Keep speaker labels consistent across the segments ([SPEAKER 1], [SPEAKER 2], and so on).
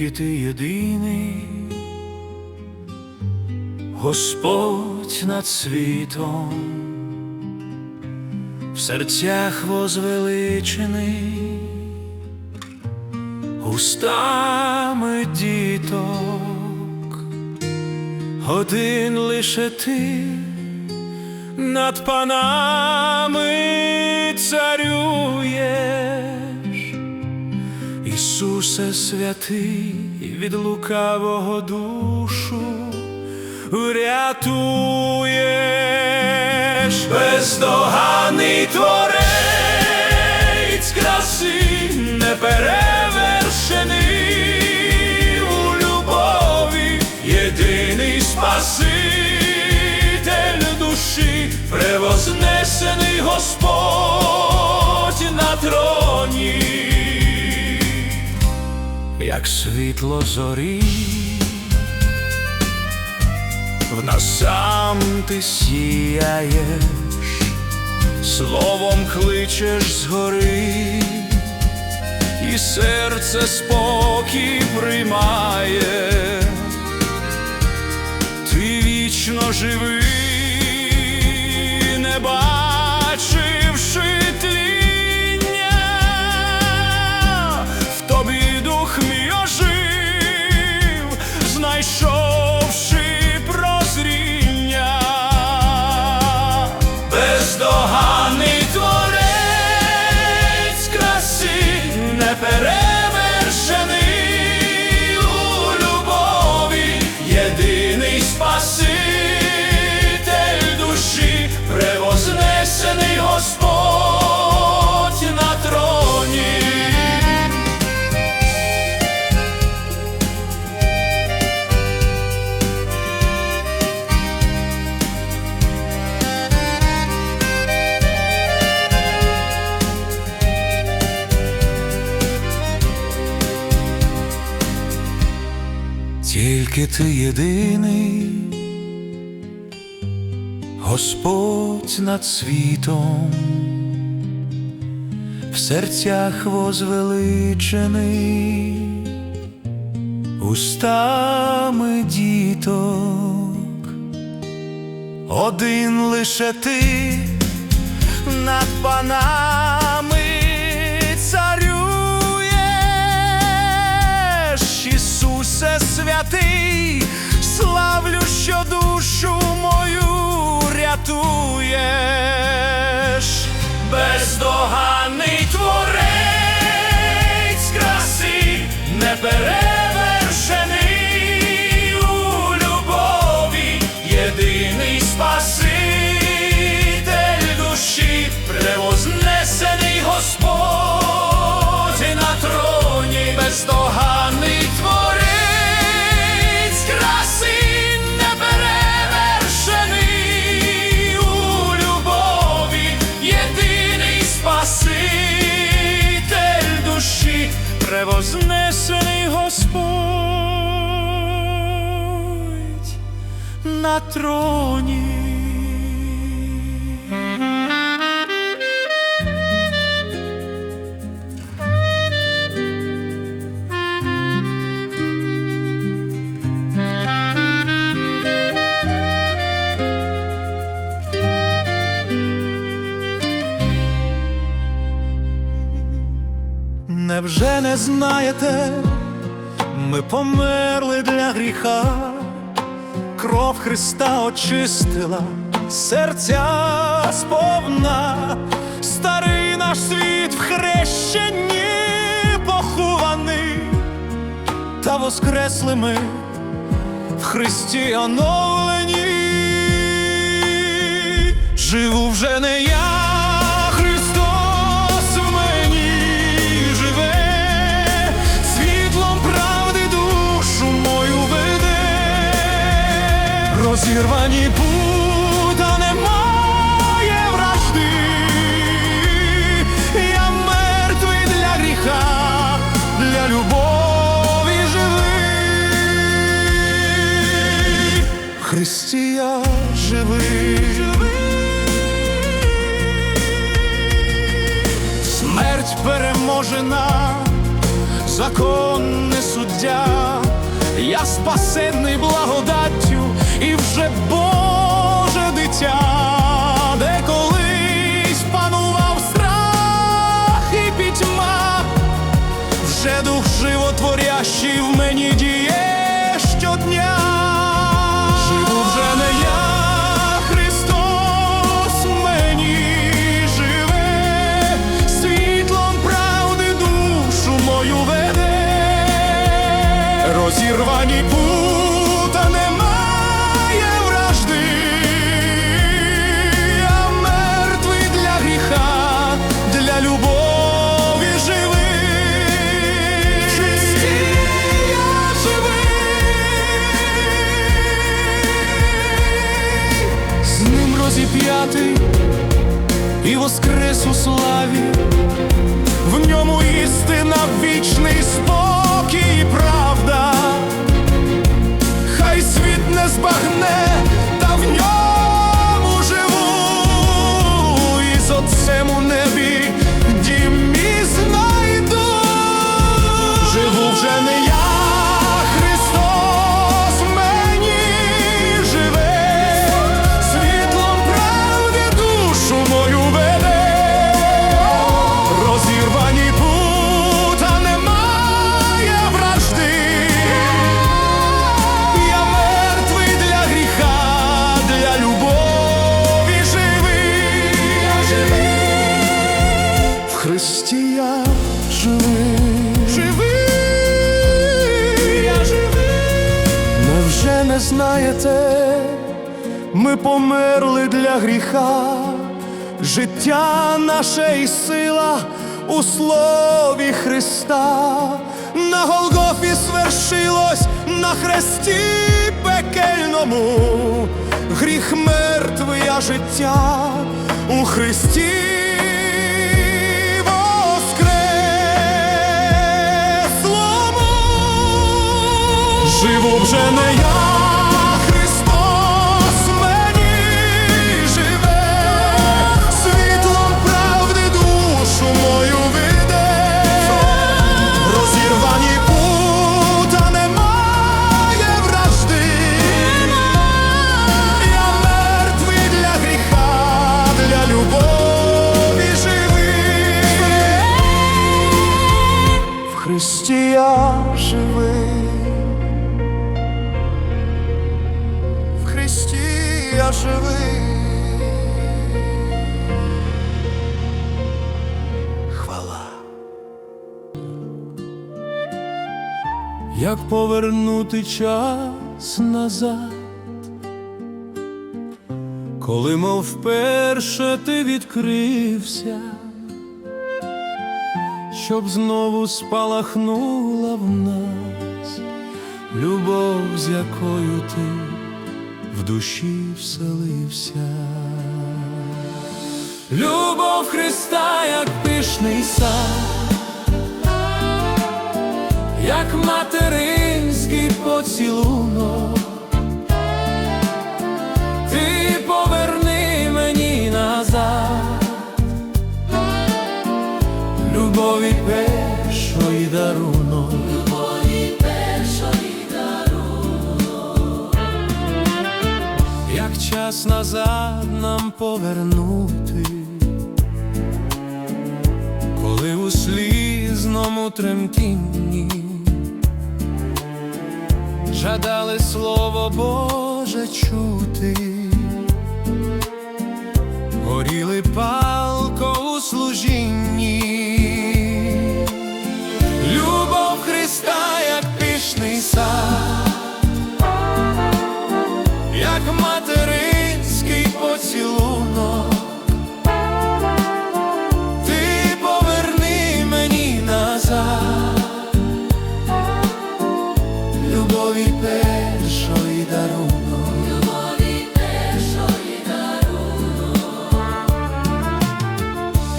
[SPEAKER 1] тільки ти єдиний, Господь над світом, в серцях возвеличений, устами діток, один лише ти над панами царюєш. Ісусе святий, від лукавого душу врятуєш. Бездоганий творець краси неперевершений. У любові, єдиний спаситель душі, превознесений Господь на троні як світло зорі, в нас сам ти сіяєш, словом кличеш згори, і серце спокій приймає, ти вічно живий, не Тільки ти єдиний, Господь над світом, в серцях возвеличений, устами діток, один лише ти над панами рятуєш, бездоганний на троні. Невже не знаєте, ми померли для гріха, кров Христа очистила серця сповна, старий наш світ в хрещенні похований, та воскресли ми в Христі оновлені. Живу вже не я, розірвані пута немає вражди, я мертвий для гріха, для любові живий. В Христі я живий. Смерть переможена, закон не суддя, я спасенний благодаттю Боже де колись панував страх і пітьма, вже дух животворящий в мені діє щодня. Живу вже не я, Христос в славі, в ньому істина, вічний спокій життя наше і сила у слові Христа. На Голгофі свершилось на хресті пекельному, гріх мертвий, а життя у Христі. Живу вже не я, живий. Хвала. Як повернути час назад, коли мов вперше ти відкрився, щоб знову спалахнула в нас любов, з якою ти душі вселився. Любов Христа, як пишний сад, як материнський поцілунок, ти поверни мені назад, любові першої дарунок. Час назад нам повернути, коли у слізному тремтінні жадали слово Боже чути, горіли палко у служінні, поцілунок, ти поверни мені назад, любові першої дарунок.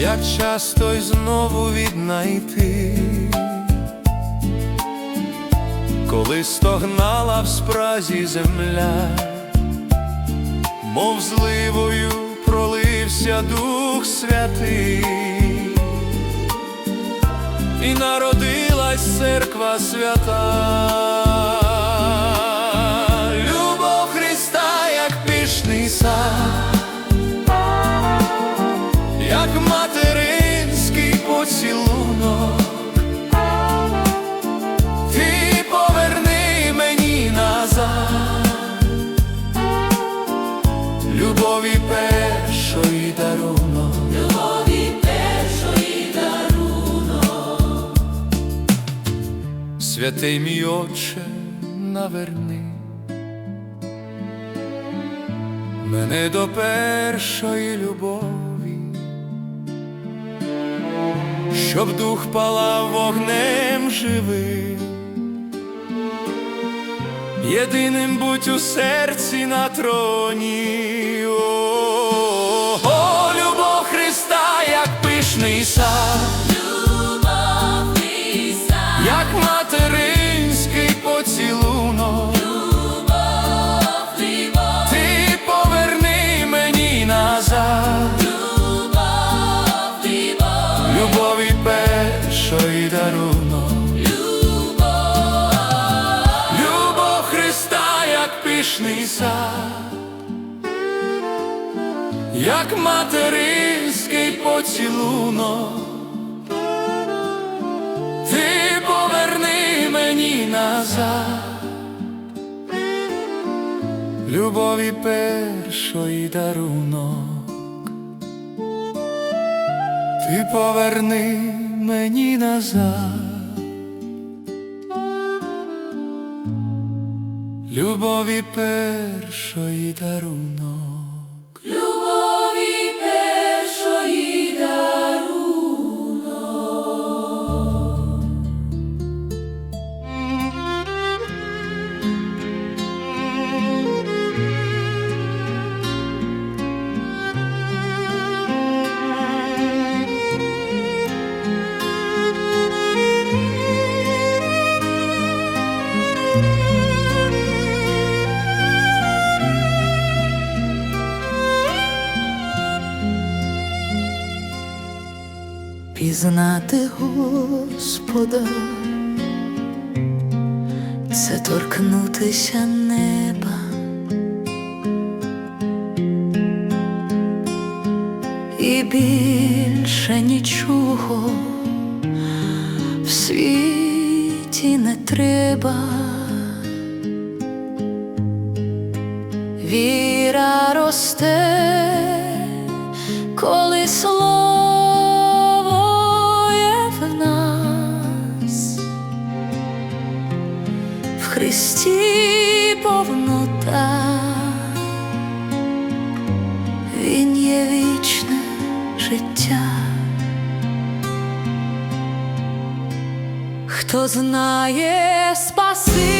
[SPEAKER 1] Як часто й знову віднайти, коли стогнала в спразі земля, мов зливою пролився Дух Святий, і народилась церква свята. Любов Христа, як пішний сад, Святий мій Отче, наверни мене до першої любові, щоб дух палав вогнем живим, єдиним будь у серці на троні. О, о, любов Христа, як пишний сад. Поцілунок, ти поверни мені назад. Любові першої дарунок, ти поверни мені назад, любові першої дарунок. любові першої дарунок.
[SPEAKER 2] Пізнати Господа, це торкнутися неба, і більше нічого в світі не треба. Віра росте, Хто знає Спасителя,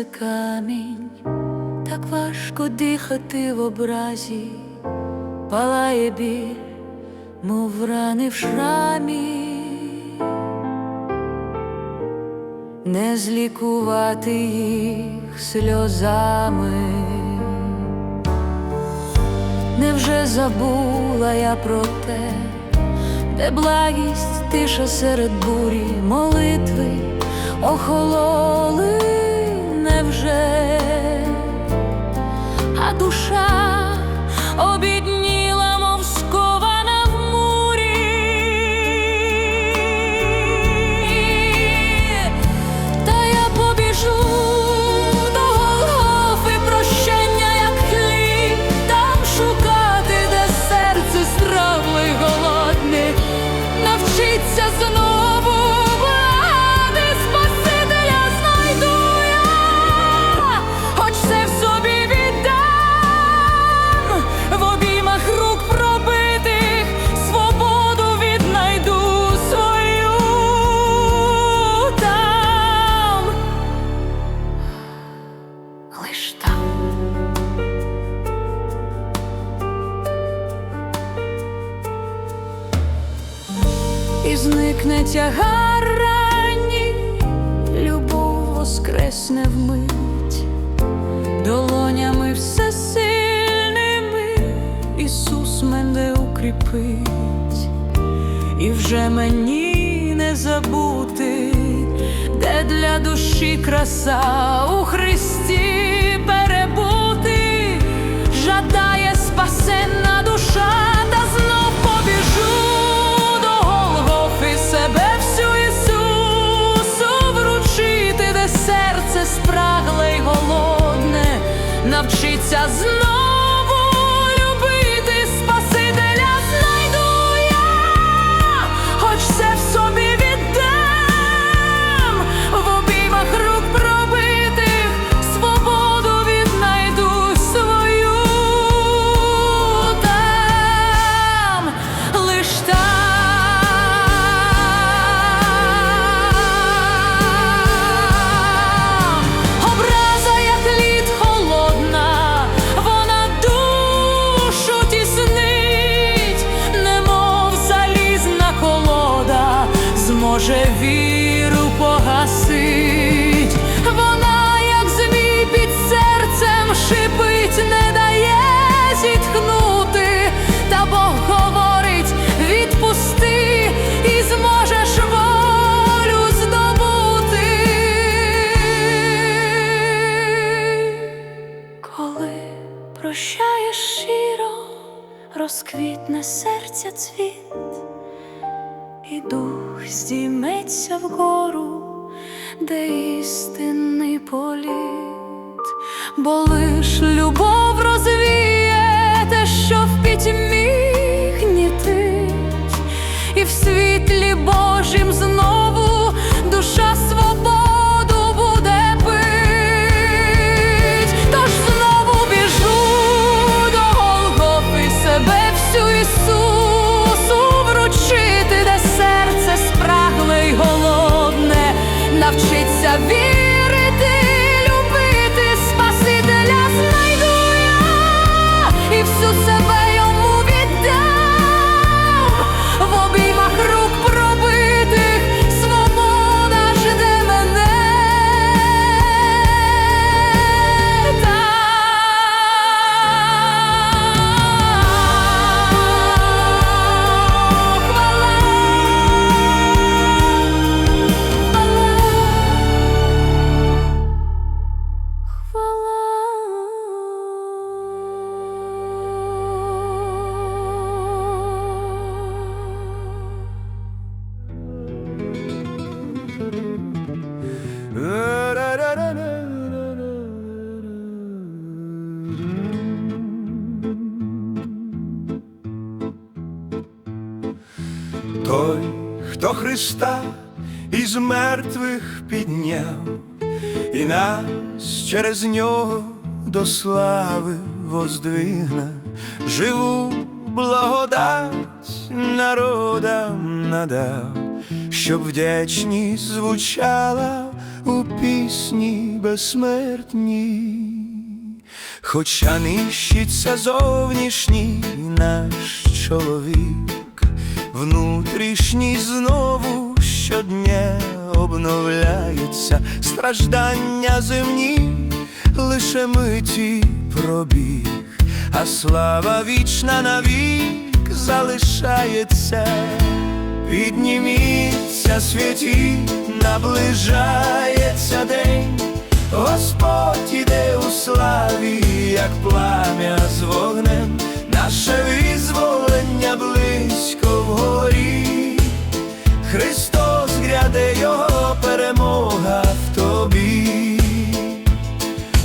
[SPEAKER 2] серце камінь, так важко дихати в образі, палає біль, мов рани в шрамі, не злікувати їх сльозами. Невже забула я про те, де благість, тиша серед бурі, молитви охололи, душа. Обідніла, душі краса у Христі перебути, жадає спасенна душа, та знов побіжу до Голгофи себе всю Ісусу вручити, серце спрагле й голодне, навчиться знову зможе віру погасить. Вона, як змій під серцем шипить, не дає зітхнути, та Бог говорить, відпусти і зможеш волю здобути. Коли прощаєш щиро, розквітне серця цвіт, вгору, де істинний політ, бо лиш любов
[SPEAKER 1] Христа із мертвих підняв, і нас через нього до слави воздвигне, живу благодать народам надав, щоб вдячність звучала у пісні безсмертній. Хоча нищиться зовнішній наш чоловік, внутрішній знову щодня обновляється, страждання земні лише миті пробіг, а слава вічна навік залишається. Підніміться святі, наближається день, Господь іде у славі, як плам'я з вогнем, наше визволення близько вгорі, Христос гряде, Його перемога в тобі.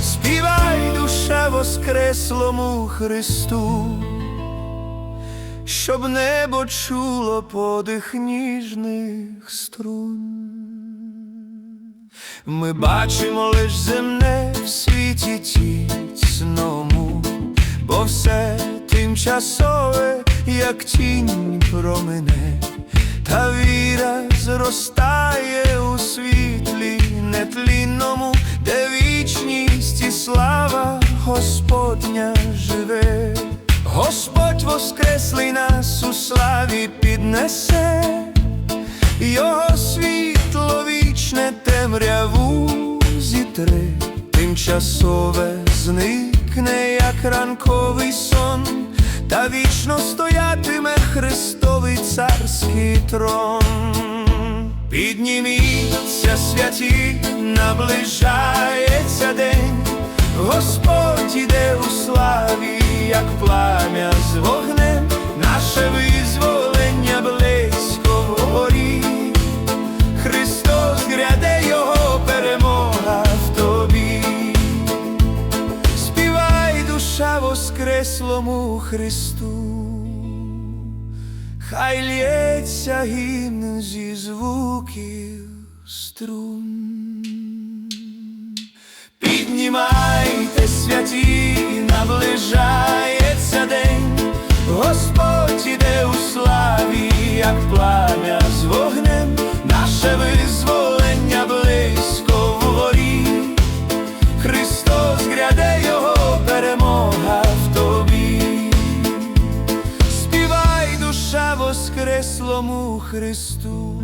[SPEAKER 1] Співай душа воскреслому Христу, щоб небо чуло подих ніжних струн. Ми бачимо лиш земне в світі тісному, бо все тимчасове, як тінь промине, та віра зростає у світлі нетлінному, де вічність і слава Господня живе. Господь воскреслий нас у славі піднесе. Його світло вічне темряву зітре, тимчасове зникне, як ранковий сон, та вічно стоятиме Христовий царський трон. Підніміться святі, наближається день, Господь іде у славі, як плам'я з вогнем, наше визволення воскреслому Христу, хай лється гімн зі звуків струн. Піднімайте святі, наближається день, Господь іде у славі, як плам'я з вогнем, наше визволення Христу,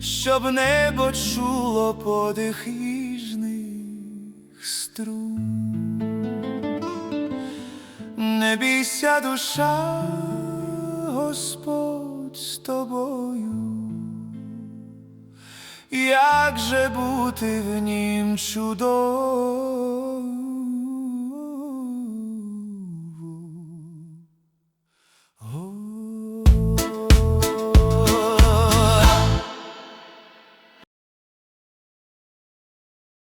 [SPEAKER 1] щоб небо чуло подих ніжних струн. Не бійся, душа, Господь з тобою. Як же бути в нім чудовою?